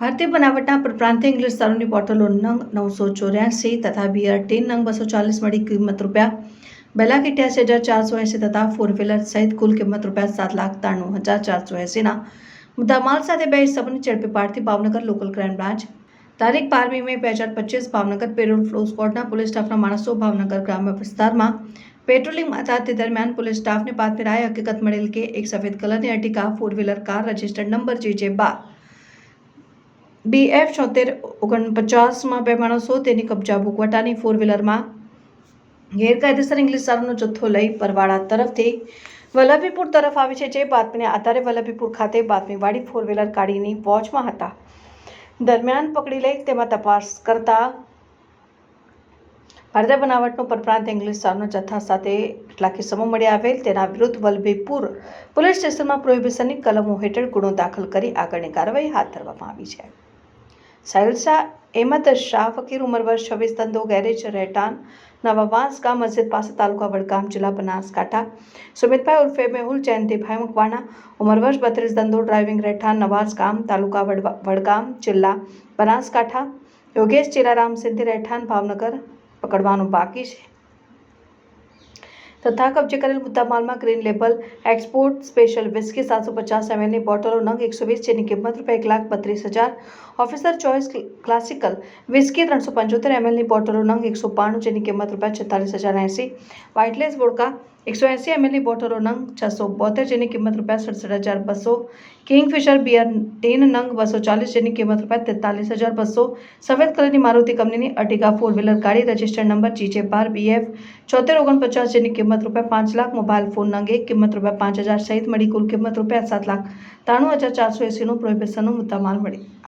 ભારતીય બનાવટના પ્રાંતીય ઇંગ્લિશ દારૂની બોટલો નંગ નવસો ચોર્યાસી તથા બિયર ટીન નંગ બસો ચાલીસ મળી કિંમત રૂપિયા બે લાખ અઠ્યાસી હજાર ચારસો એંસી તથા ફોર વ્હીલર સહિત કુલ કિંમત રૂપિયા સાત લાખ ત્રાણું હજાર ચારસો એંસીના મુદ્દામાલ સાથે બે ઇસમોને ઝડપી પાડતી ભાવનગર લોકલ ક્રાઇમ બ્રાન્ચ તારીખ બારમી મે બે હજાર પચીસ ભાવનગર પેરોલ ફ્લો સ્કોડના પોલીસ સ્ટાફના માણસો ભાવનગર ગ્રામ્ય વિસ્તારમાં પેટ્રોલિંગમાં હતા તે દરમિયાન પોલીસ સ્ટાફને બાતમી રાય હકીકત મળેલ કે એક સફેદ કલરની Ertiga four wheeler car registered number જે જે બાર બીએફ છોતેર ઓગણપચાસમાં બે માણસો તેની કબજા ભૂગવટાની ફોર વ્હીલરમાં ગેરકાયદેસર ઇંગ્લિશ સારનો જથ્થો લઈ પરવાળા તરફથી વલ્લભીપુર તરફ આવે છે, જે બાતમીને આધારે વલ્લભીપુર ખાતે બાતમીવાળી ફોર વ્હીલર કાઢીની વોચમાં હતા. દરમિયાન પકડી લઈ તેમાં તપાસ કરતા ભારતીય બનાવટનો પરપ્રાંત ઇંગ્લિશ સારનો જથ્થા સાથે કેટલાક કિસ્સામાં મળી આવેલ. તેના વિરુદ્ધ વલ્લભીપુર પોલીસ સ્ટેશનમાં પ્રોહિબિશનની કલમો હેઠળ ગુનો દાખલ કરી આગળની કાર્યવાહી હાથ ધરવામાં આવી છે. સાહિલ શાહ શાહ ફકીર ઉંમર વર્ષ છવ્વીસ ધંધો ગેરેજ રહેટાન નવા વાંસ ગામ મસ્જિદ પાસે તાલુકા વડગામ, જિલ્લા બનાસકાંઠા. સુમિતભાઈ ઉર્ફે મેહુલ જયંતિભાઈ મકવાણા. ઉંમર વર્ષ બત્રીસ ધંધો ડ્રાઇવિંગ રહેઠાણ નવાસ ગામ તાલુકા વડગામ, જિલ્લા બનાસકાંઠા. યોગેશ ચિરારામ સિદ્ધિ રહેઠાણ, ભાવનગર. પકડવાનું બાકી છે. તથા કબજે કરેલ મુદ્દામાલમાં green label export special whisky સાતસો પચાસ એમએલની બોટલો નંગ એકસો વીસ જેની કિંમત રૂપિયા એક લાખ બત્રીસ હજાર. ઓફિસર ચોઇસ ક્લાસિકલ વિસ્કી ત્રણસો પંચોતેર એમએલની બોટલો નંગ એકસો બાણું જેની કિંમત રૂપિયા છેતાલીસ હજાર એંસી. વ્હાઇટલેસ વોડકા એકસો એંસી એમએલની બોટલો નંગ છસો બોતેર જેની કિંમત રૂપિયા સડસઠ હજાર બસો. કિંગફિશર બિયર ટેન નંગ બસો ચાલીસ જેની કિંમત રૂપિયા તેતાલીસ હજાર બસો. સફેદ કલરની મારુતિ કંપનીની અર્ટિગા ફોર વ્હીલર ગાડી રજિસ્ટર્ડ નંબર જીજે બાર બીએફ છોતેર ઓગણપચાસ જેની કિંમત રૂપિયા પાંચ લાખ. મોબાઈલ ફોન નંગ એક કિંમત રૂપિયા પાંચ હજાર સહિત મળી કુલ કિંમત રૂપિયા સાત લાખ ત્રાણું હજાર ચારસો એંસીનું મુદ્દા મુદ્દામાલ મળી.